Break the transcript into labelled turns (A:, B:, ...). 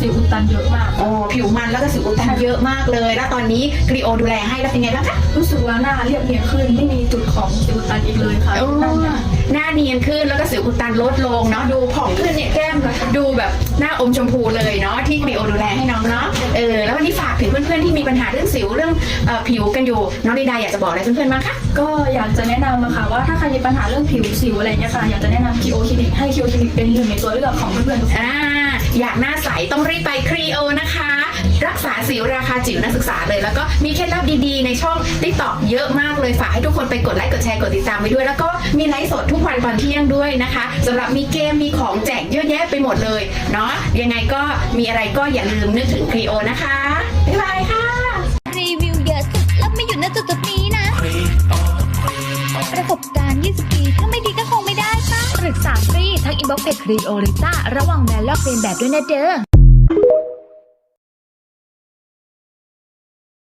A: สิวอุดตันเยอะมาก
B: โอ้ผิวมันแล้วก็สิวอุดตันเยอะมากเลย แล้วตอนนี้กรีโอดูแลให้แล้วเป็นไงบ้างคะ
A: รู้สึกว่าหน้าเรียบเนียนขึ้นไม่มีจุดของสิวอุดตันอีกเลยค่ะ
B: โอ้
A: หน้าหนา
B: หน้าเนียนขึ้นแล้วก็สิวอุดตันลดลงเนาะดูผ่องขึ้นเนี่ยแก้มดูแบบหน้าอมชมพูเลยเนาะที่กรีโอดูแลให้น้องเนาะ เออแล้ววันนี้ฝากถึงเพื่อนๆที่มีปัญหาเรื่องสิวเรื่องเอ่อผิวกันอยู่น้องดีดาอยากจะบอกอะไรเพื่อนๆบ้างคะ
A: ก็อยากจะแนะนำนะคะว่าถ้าใครมีปัญหาเรื่องผิวสิวอะไรเงี้ยค่ะอยากจะแนะนำคิโอคลินิกให้คิโอคลินิกเป็นหนึ่งในตัวเลือกของเพื่อนๆทุกคน
B: อ่าอยากหน้าใสต้องรีบไปครีโอนะคะ รักษาสิวราคาจิ๋วนักศึกษาเลย แล้วก็มีเคล็ดลับดีๆ ในช่องติ๊กต็อกเยอะมากเลย ฝากให้ทุกคนไปกดไลค์กดแชร์กดติดตามไปด้วย แล้วก็มีไลฟ์สดทุกวันตอนเที่ยงด้วยนะคะสำหรับมีเกมมีของแจกเยอะแยะไปห มดเลยเนาะยังไงก็มีอะไรก็อย่าลืมนึกถึงครีโอนะคะ บ๊ายบายค่ะ
C: รีวิวเยอะสุดแล้วไม่หยุดณจุดจุดๆนี้นะ ประสบการณ์ 20 ปี ถ้าไม่ดีก็คงไม่ได้ปะปรึกษาฟรีทักอินบ็อกซ์เพจครีโอลิต้าระหว่างแมนลอกเรียนแบบด้วยนะเด้อ